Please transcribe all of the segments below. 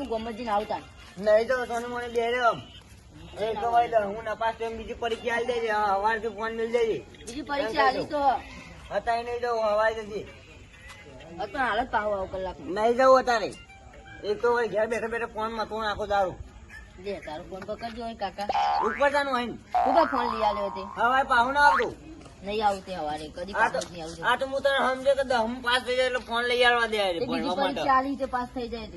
હું ગોમતજીને આવતા નહીં તો સોનું મને બે રહ્યો એક તો ભાઈ હું નપાસ તો બીજી પરીક્ષા આલી દેજે. હવારથી ફોન મિલ દેજે. બીજી પરીક્ષા આલી તો. અત્યારે નહીં જવું હવારે જજે અત્યારે હાલત જ પાહો આવો કલાક નહીં જવું અત્યારે. એક તો ભાઈ ઘેર બેઠા બેઠા ફોનમાં તું નાખો દારૂ. લે તારો ફોન પકડજો કાકા. ઉપર જાનું હોય ને? તું કા ફોન લઈ આવ્યો તે. હવારે પાહુ ના આવતું. નહીં આવતી હવારે કદી આ તો જ આવું હું તને સમજે કે હું પાસ થઈ જાય એટલે ફોન લઈ આવવા દે પરીક્ષા આલી પાસ થઈ જાય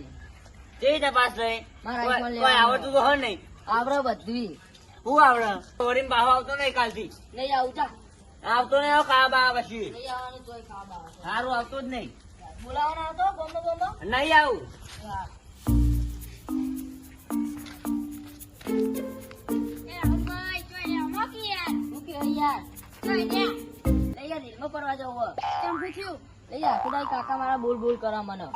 મારા કોઈ આવડતું તો હોય નહીં. આવડે બધું. હું આવડે? વરીને પાહો આવતો નહીં કાલથી. નહીં આવું આવતો નહીં આવો કા બા પછી. નહીં આવવાનું તોય કામ આવે. સારું આવતો જ નહીં. બોલાવવાનો હતો? ગોમો ગોમો નહીં આવું. હા. શું કે યાર. લઈ યાર રીલમાં પડવા જવું હે. લઈ યાર ખુદાઈ કાકા મારા બોલ બોલ કરા મને.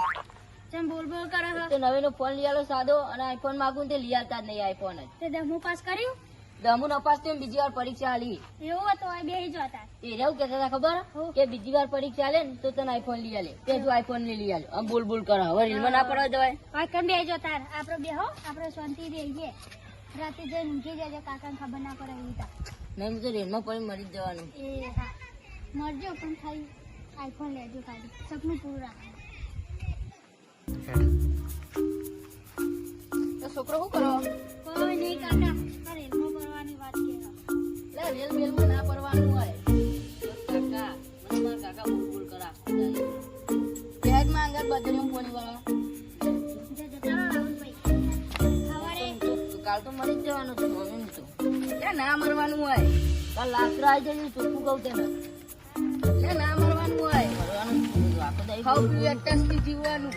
તે નવીનો ફોન લઈ આલો સાદો અને આઈફોન માગું તે લઈ જ નહીં આઈફોન જ. દમુ નપાસ તો એમ બીજી વાર પરીક્ષા આલી. એવું હતો આ બે જ હતા ખબર? કે બીજી વાર પરીક્ષા આલે ને તો તને આઈફોન લઈ આલે. તે તું આઈફોન ને લઈ આલે. આમ બોલ બોલ કરો. હવે રીલમાં ના પડવા જવાય રાતે જઈને ઊંઘી જજે. કાકાને ખબર ના પડે એવી. નહીં હું તો રેલમાં પડી મરી જવાનું. એ હા. મરજો પણ ખાલી આઈફોન લેજો ખાલી. સપનું પૂરું રાખજો તો છોકરો શું કરો? કોઈ નહીં કાકા રેલમાં પડવાની વાત કે લે રેલ મેલમાં ના પડવાનું હોય. કાકા મને કાકા બોલ બોલ કરા. ત્યાં માં આગળ બદલી ફોન વાળા જતા રહો રાહુલભાઈ સવારે તો કાલ તો મરી જ જવાનું છે મમ્મી તો લે ના મરવાનું હોય. કાલ લાકડા આવી જશે ચોખ્ખું કહું તેને? ના મરવાનું હોય. મરવાનું આખો દાડી ખાવ પીવું એક ટેસ્ટથી જીવવાનું.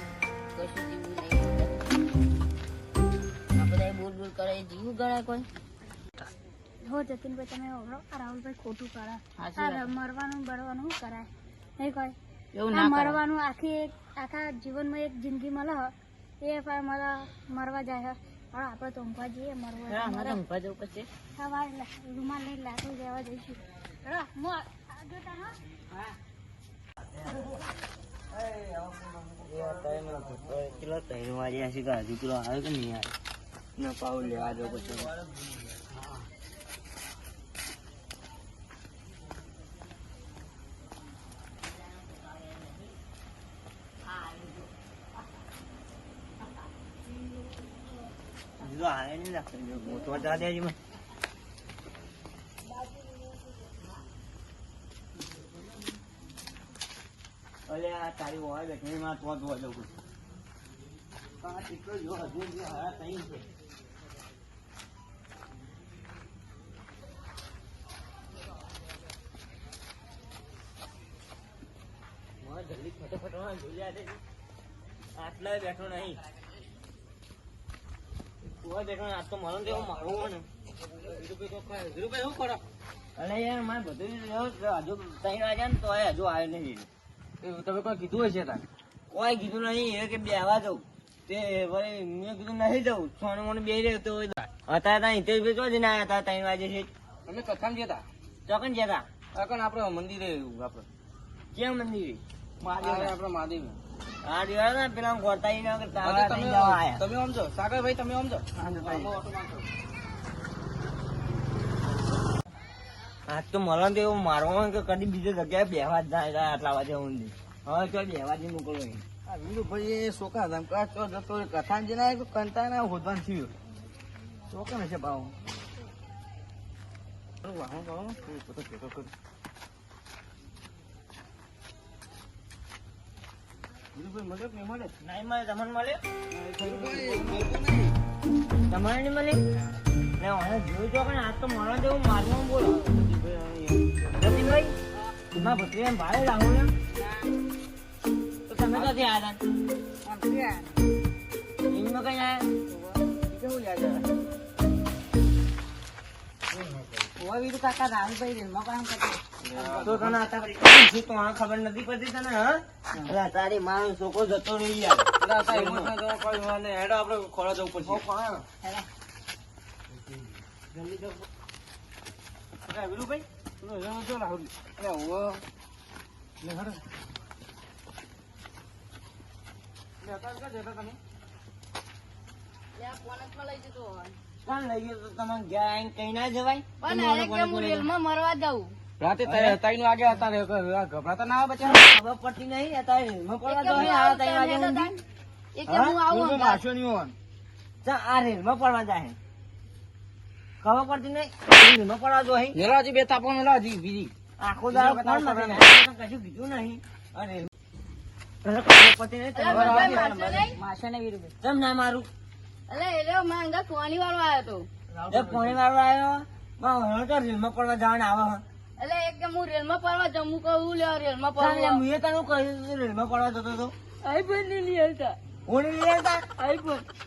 કશું જીવવું નહીં. આખો દાડી બોલ બોલ કરે એ ગણાય કોઈ? હો જતીનભાઈ તમે ઓળો. રાહુલભાઈ ખોટું કરે. સાચી આ વાત. મરવાનું બરવાનું કરાય નહીં કોઈ? એવું ના મરવાનું આખી એક આખા જીવનમાં એક જિંદગી મળે. એ પાછા મરવા જાય હ. હવે આપણે તો ઊંઘવા જઈએ મરવા હા, એટલે મારે મરે. ઊંઘવા જવું પછી. સવારે રૂમાલ લઈને લાકડું જઈશું. હું. આ- આગળ તાર હો. પેલો ત્રણ વાગ્યા છે કે હજુ પેલો આવ્યો કે નહીં આવ્યો ન પાઉ લેવા દો પછી હજુ તો આવે નહીં લાગતો જો મોટો જા દે અલે આ તારી વાય બેઠી માં તો તો જવું છું આ જો હજુ જો હારા તઈ છે. જલ્દી ફટાફટ દે. આટલા બેઠો નહીં. કોઈ બેઠો આજ તો મારો દેવો મારું હોય ને. ધીરુભાઈ શું કરો અરે યાર મારે બધું હજુ ત્રણ વાગ્યા ને તો હજુ આવ્યો નહીં. તમે કોઈ કીધું હશે તાર? કોઈ કીધું નહીં એ કે બેહવા જવું તે વળી મેં કીધું નહીં જવું સોનું મોનું બે રહ્યો તો અત્યારે ત્યાં ઇન્ટરવ્યુ વેચવા જઈને આવ્યા હતા ત્રણ વાગે છે. અમે કથામ જતા ચોકન જતા ચોકન આપણે મંદિરે આપણે? ક્યાં મંદિર? આપણે મહાદેવ. હા દિવસ પેલા ગોળતા તમે છો સાગરભાઈ તમે આમ છો આજ તો મળે તો એવું મારવાનું કે કદી બીજી જગ્યાએ બેહવા જ જાય આટલા વાગે ઊંધી હવે તો બેહવા જ મોકલો. આ વિનુભાઈ એ શોકા ધમકા ચો જતો કથા કથાન ના આવ્યો ના હોદવાન થયું. શોકા હશે ભાવ વાહો વાહો થોડું ભેગો કરું તમારે નહીં મળે જોયું તો પણ આજ તો મળવા દેવું મારવા મારવાનું બોલો. જતીનભાઈ ભત્રી એમ ભાડે રાહુલ ને. તો તમે ક્યાંથી આવ્યા હતા? એમનો કઈ આયા? કેવું કાકા રાહુલભાઈ રીલમાં તો તને આતા શું તો આ ખબર નથી પડતી તને હા? તારી માણસો છોકરો જતો રહી યાર. જવા કોઈ હેડો આપણે ખોળા જવું પડશે. જલ્દી જાઓ. અરે લઈ ગયો તો તમારે ઘેર આવીને કઈ ના જવાય? પણ હારે કે હું રેલમાં મરવા જાઉં? રાતે ત્રણ વાગે હતા ગભરાતા ના આવે બચ્ચા ખબર પડતી નહીં ત્રણ વાગે હું આવું આ રેલમાં પડવા જાય. ખબર પડતી નહીં. રેલમાં પડવા જો અહીં. મેલો બે તાપો મેલો બીજી. આખો દાડો કોણ બધા કશું કીધું નહીં. અને ને મારું. મારા વાળો આવ્યો તો. એ પોણી વાળો આવ્યો માં હવે તો રેલમાં પડવા જવાનું આવે એટલે એક કે હું રેલમાં પડવા જમું કહું લે રેલમાં પડવા. મુએ તને કહ્યું હતું રેલમાં પડવા જતો હતો? આઈ પણ લઈ આવતા હું લઈ આવતા આઈ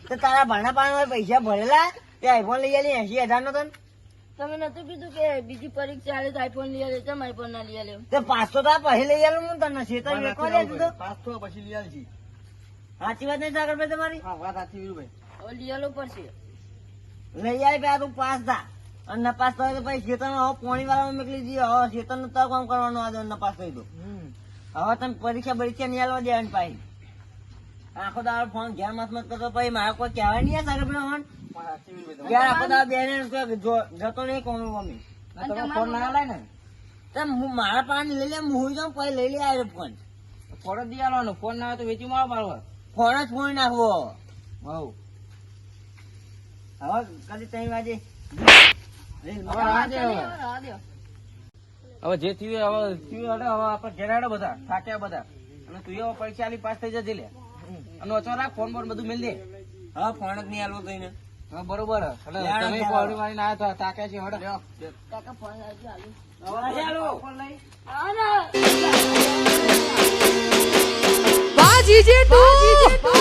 તો તારા ભાણા પાણી પૈસા ભરેલા? તે આઈફોન લઈ આલી એસી હજાર નો તને? તમે નતું કીધું કે બીજી પરીક્ષા આલે તો આઈફોન લઈ આલે ચમ આઈફોન ના લઈ આલે? તે પાંચસો તો પછી લઈ આલું હું તને છે તું? તો પાસ પછી લઈ આવજી. સાચી વાત નહીં સાગરભાઈ તમારી? હા વાત સાચી વીરભાઈ હવે લઈ આલો પડશે. લઈ આવી પેલા તું પાસ થા. અને નપાસ થાય તો પછી શેતર હવે પોણી વાળા મોકલી દઈએ હવે શેતરનું તો કામ કરવાનું આજે નપાસ થઈ દો હવે તમે પરીક્ષા પરીક્ષા નહીં આલવા દેવાની પાછી. આખો દાડો ફોન ઘેર મત મત કરતો પછી મારે કોઈ કહેવાય નહીં આ સાગરભાઈ ફોન વાત સાચી વીરભાઈ ઘેર આખો દાડો બેને જતો નહીં કોણ મમ્મી. ફોન ના લાય ને. તેમ હું મારા પાણી લઈ લે હું હોઈ જાઉં પછી લઈ લે આવ્યો ફોન. ફોન જ દી ફોન ના આવે તો વેચી મારો મારવા ફોન જ ફોન નાખવો. હવ હવે કદી ત્રણ વાગે હવે જે થયું હવે થયું હવે આપણે ઘેર બધા થાક્યા બધા. અને તું હવે પરીક્ષા આલી પાસ થઈ જજે લે. અને ઓછો રાખ ફોન બોન બધું મેલ દે. હવે ફોન જ નહીં આલવો કઈને હા બરોબર હે. એટલે તમે યાર. પાવડી મારીને તો તાક્યા છે હેડો કાકા ફોન આલુ. ને.